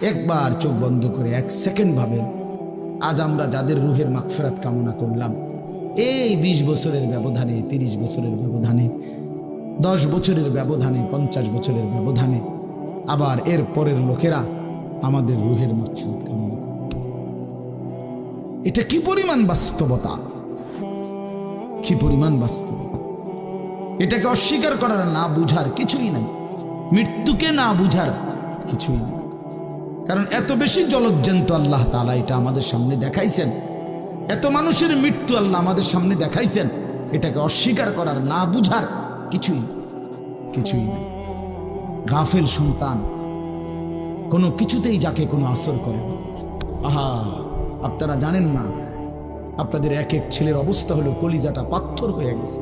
একবার চোখ বন্ধ করে এক সেকেন্ড ভাবেন, আজ আমরা যাদের রুহের মাগফেরাত কামনা করলাম, এই বিশ বছরের ব্যবধানে, তিরিশ বছরের ব্যবধানে, দশ বছরের ব্যবধানে, পঞ্চাশ বছরের ব্যবধানে, আবার এর পরের লোকেরা আমাদের রুহের মাগফিরাত কামনা এটা কি পরিমাণ বাস্তবতা? কি পরিমাণ বাস্তবতা? এটাকে অস্বীকার করার না বুঝার কিছুই নাই। মৃত্যুকে না বুঝার কিছুই নেই। কারণ এত বেশি জলজ্জান্ত আল্লাহ তালা এটা আমাদের সামনে দেখাইছেন। এত মানুষের মৃত্যু আল্লাহ আমাদের সামনে দেখাইছেন। এটাকে অস্বীকার করার, না বুঝার কিছুই কিছুই নেই। গাফেল সন্তান কোনো কিছুতেই যাকে কোনো আসর করে না। আহা, আপনারা জানেন না, আপনাদের এক এক ছেলের অবস্থা হলো কলিজাটা পাথর হয়ে গেছে।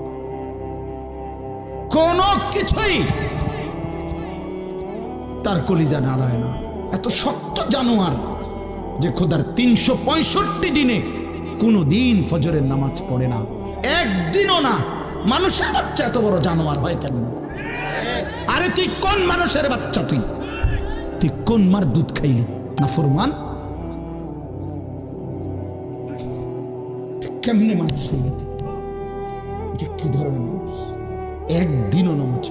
কোনো কিছুই তার কলিজা নাড়ায় না। এত শক্ত জানোয়ার যে খোদার তিনশো পঁয়ষট্টি দিনে কোনো দিন ফজরের নামাজ পড়ে না। একদিনও না। মানুষের বাচ্চা এত বড় জানোয়ার হয় কেন? আরে তুই কোন মানুষের বাচ্চা তুই? তুই কোন মার দুধ খাইলি? না ফরমান? কেমনে মানুষ হইলি? কি ধরনের মানুষ? একদিনও নামাজ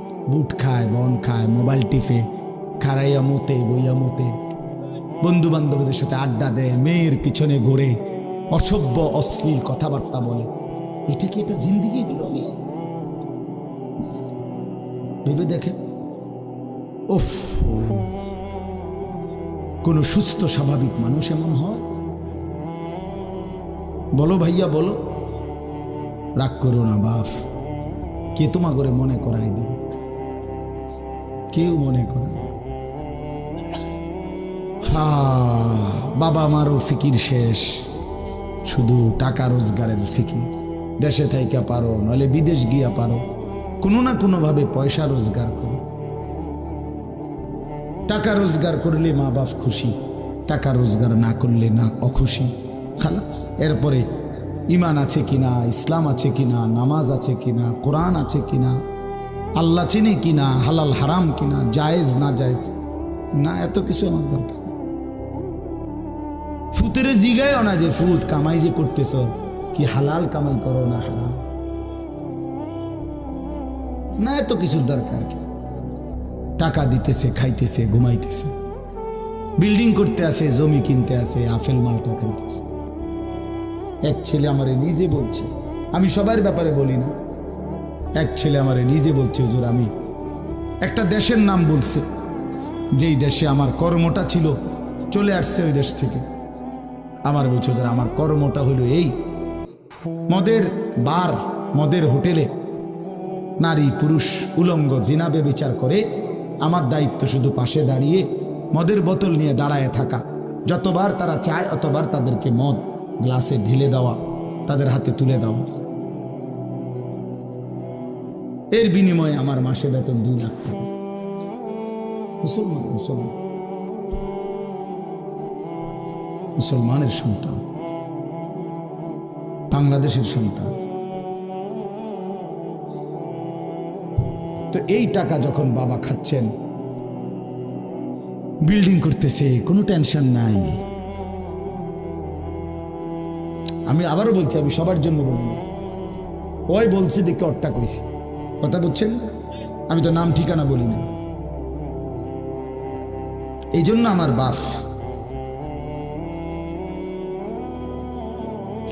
বুট খায়, বন খায়, মোবাইল টিপে, খারাইয়া মতে, বইয়া মতে। বন্ধু বান্ধবদের সাথে আড্ডা দেয়, মেয়ের পিছনে ঘোরে, অসভ্য, অশ্লীল কথাবার্তা বলে। এটা কি এটা জিন্দিগি হলো আমি ভেবে দেখেন? ওফ কোন সুস্থ, স্বাভাবিক মানুষ এমন হয়? বলো ভাইয়া, বলো। রাগ করো না, বাফ। কে তোমা করে মনে করাই দিবে? কেউ মনে করে হা, বাবা মারও ফিকির শেষ। শুধু টাকা রোজগারের ফিকির। দেশে থাইকা পারো নলে বিদেশ গিয়া পারো। কোনো না কোনোভাবে পয়সা রোজগার করো। টাকা রোজগার করলে মা বাপ খুশি, টাকা রোজগার না করলে না অখুশি। খালাস, এরপরে ইমান আছে কিনা, ইসলাম আছে কিনা, নামাজ আছে কিনা, কোরআন আছে কিনা আল্লাহ চিনে কিনা হালাল, হারাম কিনা জায়েজ না জায়েজ? না, এত কিছু আমার দরকার। ফুতেরে জিগায়ও না যে ফুত, কামাই যে করতেছ, কি হালাল কামাই করো না হারাম? না, এত কিছুর দরকার কি? টাকা দিতেছে, খাইতেছে, ঘুমাইতেছে। বিল্ডিং করতে আসে জমি কিনতে আসে আফেল মালটা খাইতেছে। এক ছেলে আমারে নিজে বলছে, আমি সবার ব্যাপারে বলি না। এক ছেলে আমারে নিজে বলছে, হুজুর, আমি একটা দেশের নাম বলছে। যেই দেশে আমার কর্মটা ছিল, চলে আসছে ওই দেশ থেকে। আমার বলছে, হুজুর, আমার কর্মটা হলো এই। মদের বার, মদের হোটেলে নারী, পুরুষ, উলঙ্গ জিনাবে বিচার করে আমার দায়িত্ব শুধু পাশে দাঁড়িয়ে মদের বোতল নিয়ে দাঁড়ায় থাকা। যতবার তারা চায়, অতবার তাদেরকে মদ গ্লাসে ঢেলে দেওয়া, তাদের হাতে তুলে দেওয়া। এর বিনিময়ে আমার মাসে বেতন দুই লাখ টাকা। মুসলমান মুসলমান। মুসলমানের সন্তান। বাংলাদেশের সন্তান। তো এই টাকা যখন বাবা খাচ্ছেন, বিল্ডিং করতেছে, কোনো টেনশন নাই। আমি আবারও বলছি, আমি সবার জন্য বলি। ওই বলছি, দেখে অট্টা কইছি। কথা বুঝছেন আমি তো নাম ঠিকানা বলি না এই জন্য আমার বাপ।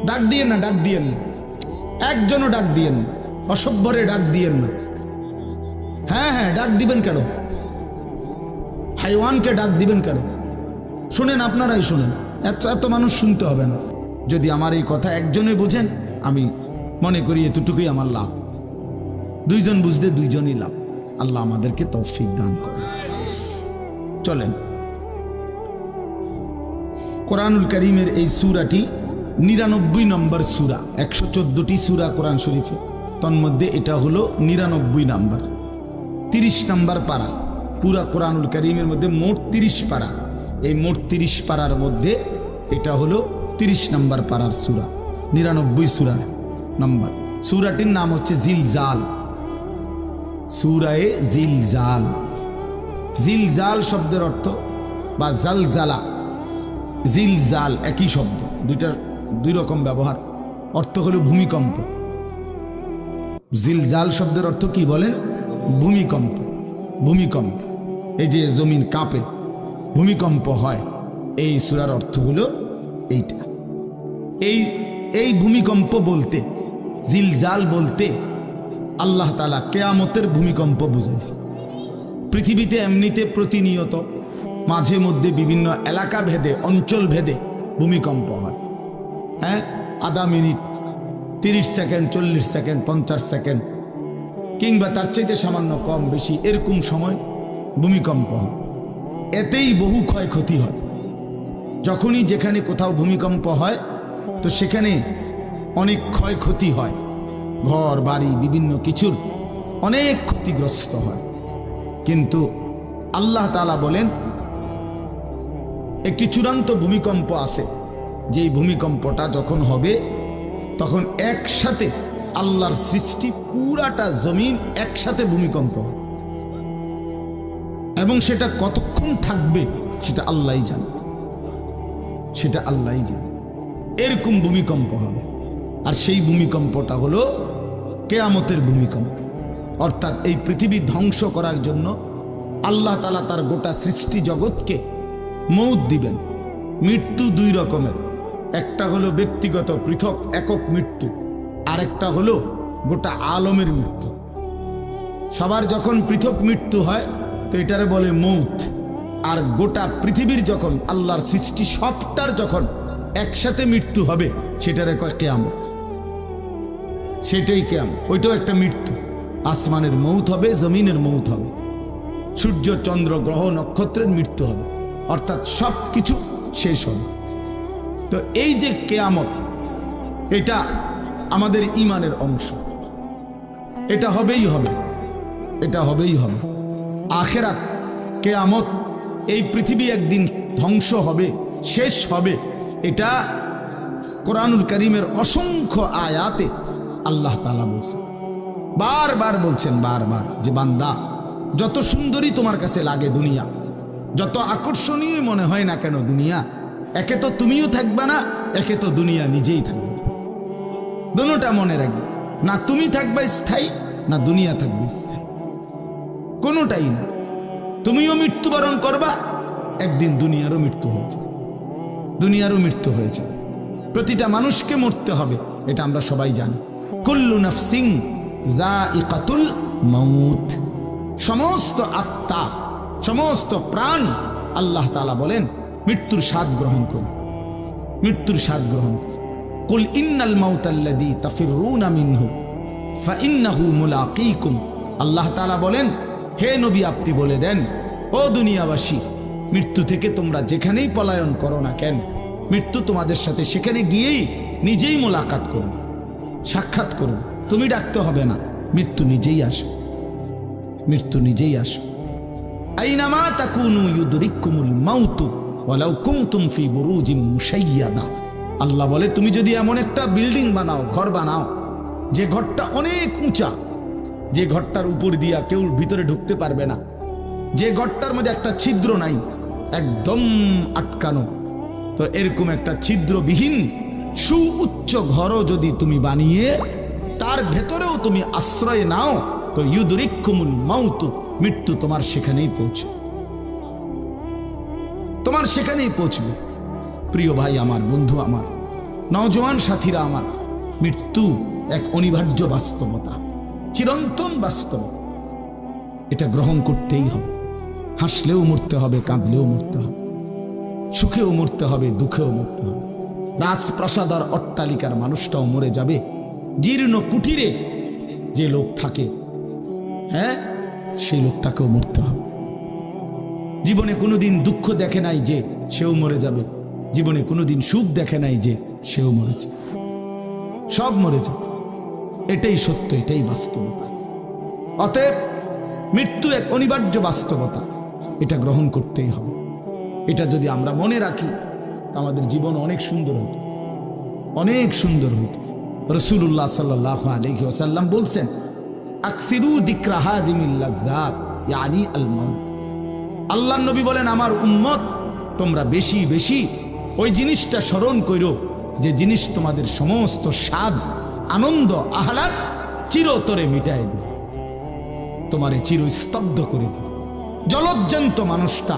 ডাক দিয়েন না, ডাক দিয়েন না। একজনও ডাক দিয়েন না। অসভ্যরে ডাক দিয়েন না। হ্যাঁ হ্যাঁ ডাক দিবেন কেন? হাইওয়ানকে ডাক দিবেন কেন? শুনেন, আপনারাই শুনেন। এত এত মানুষ শুনতে হবে না। যদি আমার এই কথা একজনে বুঝেন, আমি মনে করি এতটুকুই আমার লাভ। দুইজন বুঝতে দুইজনই লাভ। আল্লাহ আমাদেরকে তৌফিক দান করে চলেন। কোরআনুল করিমের এই সুরাটি নিরানব্বই নম্বর সুরা, একশো চোদ্দটি সুরা কোরআন শরীফে। তন্মধ্যে এটা হলো নিরানব্বই নাম্বার। তিরিশ নাম্বার পারা, পুরা কোরআনুল করিমের মধ্যে মোট তিরিশ পারা। এই মোট তিরিশ পারার মধ্যে এটা হলো তিরিশ নম্বর পারার সুরা, নিরানব্বই সুরার নম্বর। সুরাটির নাম হচ্ছে জিলজাল। সুরায়ে জিলজাল। জিলজাল শব্দের অর্থ বা জালজালা। জিলজাল একই শব্দ, দুইটার দুই রকম ব্যবহার। অর্থ হলো ভূমিকম্প। জিলজাল শব্দের অর্থ কি বলেন? ভূমিকম্প। ভূমিকম্প। এই যে জমিন কাঁপে, ভূমিকম্প হয়, এই সুরার অর্থ হলো এইটা। এই এই ভূমিকম্প বলতে, জিলজাল বলতে আল্লাহ তালা কেয়ামতের ভূমিকম্প বুঝাইছে। পৃথিবীতে এমনিতে প্রতিনিয়ত মাঝে মধ্যে বিভিন্ন এলাকা ভেদে, অঞ্চল ভেদে ভূমিকম্প হয়। হ্যাঁ? আধা মিনিট, তিরিশ সেকেন্ড, চল্লিশ সেকেন্ড, পঞ্চাশ সেকেন্ড কিংবা তার চাইতে সামান্য কম বেশি এরকম সময় ভূমিকম্প হয়। এতেই বহু ক্ষয়ক্ষতি হয়। যখনই যেখানে কোথাও ভূমিকম্প হয়, তো সেখানে অনেক ক্ষয়ক্ষতি হয়। ঘর, বাড়ি, বিভিন্ন কিছুর অনেক ক্ষতিগ্রস্ত হয়। কিন্তু আল্লাহ তালা বলেন, একটি চূড়ান্ত ভূমিকম্প আছে। যেই ভূমিকম্পটা যখন হবে, তখন একসাথে আল্লাহর সৃষ্টি পুরাটা জমিন একসাথে ভূমিকম্প। এবং সেটা কতক্ষণ থাকবে, সেটা আল্লাহই জানে। সেটা আল্লাহই জানে। এরকম ভূমিকম্প হবে। আর সেই ভূমিকম্পটা হলো কেয়ামতের ভূমিকম্প। অর্থাৎ এই পৃথিবী ধ্বংস করার জন্য আল্লাহ তালা তার গোটা সৃষ্টি জগৎকে মৌত দিবেন। মৃত্যু দুই রকমের। একটা হলো ব্যক্তিগত পৃথক একক মৃত্যু, আরেকটা হলো গোটা আলমের মৃত্যু। সবার যখন পৃথক মৃত্যু হয়, তো এটারে বলে মৌত। আর গোটা পৃথিবীর যখন আল্লাহর সৃষ্টি সবটার যখন একসাথে মৃত্যু হবে সেটারে কয় কেয়ামত। সেটাই কেয়াম ওইটাও একটা মৃত্যু। আসমানের মৌত হবে, জমিনের মৌত হবে। সূর্য, চন্দ্র, গ্রহ, নক্ষত্রের মৃত্যু হবে। অর্থাৎ সব কিছু শেষ হবে। তো এই যে কেয়ামত, এটা আমাদের ইমানের অংশ। এটা হবেই হবে। এটা হবেই হবে। আখেরাত, কেয়ামত, এই পৃথিবী একদিন ধ্বংস হবে, শেষ হবে। এটা কোরআনুল করিমের অসংখ্য আয়াতে আল্লাহ তালা বলছেন, বারবার বলছেন, বারবার যে বান্দা, যত সুন্দরী তোমার কাছে লাগে দুনিয়া, যত আকর্ষণীয় মনে হয় না কেন দুনিয়া, একে তো তুমিও থাকবে না, একে তো দুনিয়া নিজেই থাকবে। দোনোটা মনে রাখবে, না তুমি থাকবে স্থায়ী, না দুনিয়া থাকবে স্থায়ী। কোনোটাই না। তুমিও মৃত্যুবরণ করবা, একদিন দুনিয়ারও মৃত্যু হয়েছে দুনিয়ারও মৃত্যু হয়েছে প্রতিটা মানুষকে মরতে হবে, এটা আমরা সবাই জানি। কুল্লু নফসিং যা ইকাতুল মৌত সমস্ত আত্মা, সমস্ত প্রাণ আল্লাহ তালা বলেন, মৃত্যুর স্বাদ গ্রহণ করুন। মৃত্যুর স্বাদ গ্রহণ করুন। কুল ইন্নাল মাউতাল্লাদি তাফিরুনা মিনহু ফাইন্নাহু মুলাকিকুম। আল্লাহ তালা বলেন, হে নবী আপনি বলে দেন, ও দুনিয়াবাসী, মৃত্যু থেকে তোমরা যেখানেই পলায়ন করো না কেন মৃত্যু তোমাদের সাথে। সেখানে গিয়েই নিজেই মোলাকাত করুন সাক্ষাৎ করুন তুমি ডাকতে হবে না। মৃত্যু নিজেই আসো মৃত্যু নিজেই আসো আইনামা তাকুনু ইউদরিকুমুল মাউতু ওয়ালাউ কুনতুম ফি বুরুজিম মুশাইয়াদা। আল্লাহ বলে, তুমি যদি এমন একটা বিল্ডিং বানাও, ঘর বানাও, যে ঘরটা অনেক উঁচা, যে ঘরটার উপর দিয়া কেউ ভিতরে ঢুকতে পারবে না, যে ঘরটার মধ্যে একটা ছিদ্র নাই, একদম আটকানো তো এরকম একটা ছিদ্রবিহীন সুউচ্চ ঘরও যদি তুমি বানিয়ে তার ভেতরেও তুমি আশ্রয় নাও, তো ইউদরিকুমুল মাউতু, মৃত্যু তোমার সেখানেই পৌঁছে। তোমার সেখানেই পৌঁছবে। প্রিয় ভাই আমার, বন্ধু আমার, নওজোয়ান সাথীরা আমার, মৃত্যু এক অনিবার্য বাস্তবতা, চিরন্তন বাস্তব এটা গ্রহণ করতেই হবে। হাসলেও মরতে হবে, কাঁদলেও মরতে হবে। সুখেও মরতে হবে, দুঃখেও মরতে হবে। রাজপ্রাসাদ আর অট্টালিকার মানুষটাও মরে যাবে। জীর্ণ কুটিরে যে লোক থাকে হ্যাঁ সেই লোকটাকেও মরতে হবে। জীবনে কোনোদিন দুঃখ দেখে নাই যে সেও মরে যাবে। জীবনে কোনোদিন সুখ দেখে নাই যে সেও মরেছে সব মরে যাবে। এটাই সত্য, এটাই বাস্তবতা। অতএব মৃত্যু এক অনিবার্য বাস্তবতা। এটা গ্রহণ করতেই হবে। এটা যদি আমরা মনে রাখি আমাদের জীবন অনেক সুন্দর হতো অনেক সুন্দর হতো রসুল্লাহ সাল্লাহ আলহি ওসাল্লাম বলছেন আল্লাহ নবী বলেন, আমার উম্মত, তোমরা বেশি বেশি ওই জিনিসটা স্মরণ করো যে জিনিস তোমাদের সমস্ত স্বাদ, আনন্দ, আহ্লাদ চিরতরে মিটাই দেবে। তোমারে চির স্তব্ধ করে দেবে। জলজ্জান্ত মানুষটা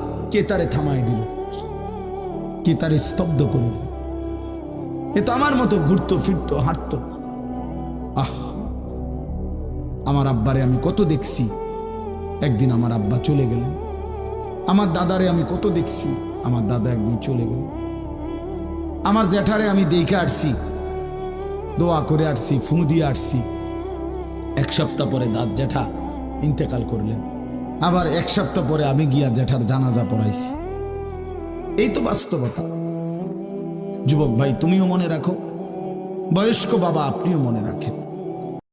কে তারে থামাই দিল? কে তারে স্তব্ধ করে দিল? এ তো আমার মতো ঘুরতো, ফিরতো, হাঁটতো। আহ, আমার আব্বারে আমি কত দেখছি। একদিন আমার আব্বা চলে গেলেন। আমার দাদারে আমি কত দেখছি। আমার দাদা একদিন চলে গেল আমার জ্যাঠারে আমি দেখে আসছি। দোয়া করে আসছি, ফু দিয়ে আসছি। এক সপ্তাহ পরে দাঁত জ্যাঠা ইন্তেকাল করলেন। আবার এক সপ্তাহ পরে আমি গিয়া জ্যাঠার জানাজা পড়াইছি। এই তো বাস্তবতা। যুবক ভাই, তুমিও মনে রাখো? বয়স্ক বাবা, আপনিও মনে রাখেন।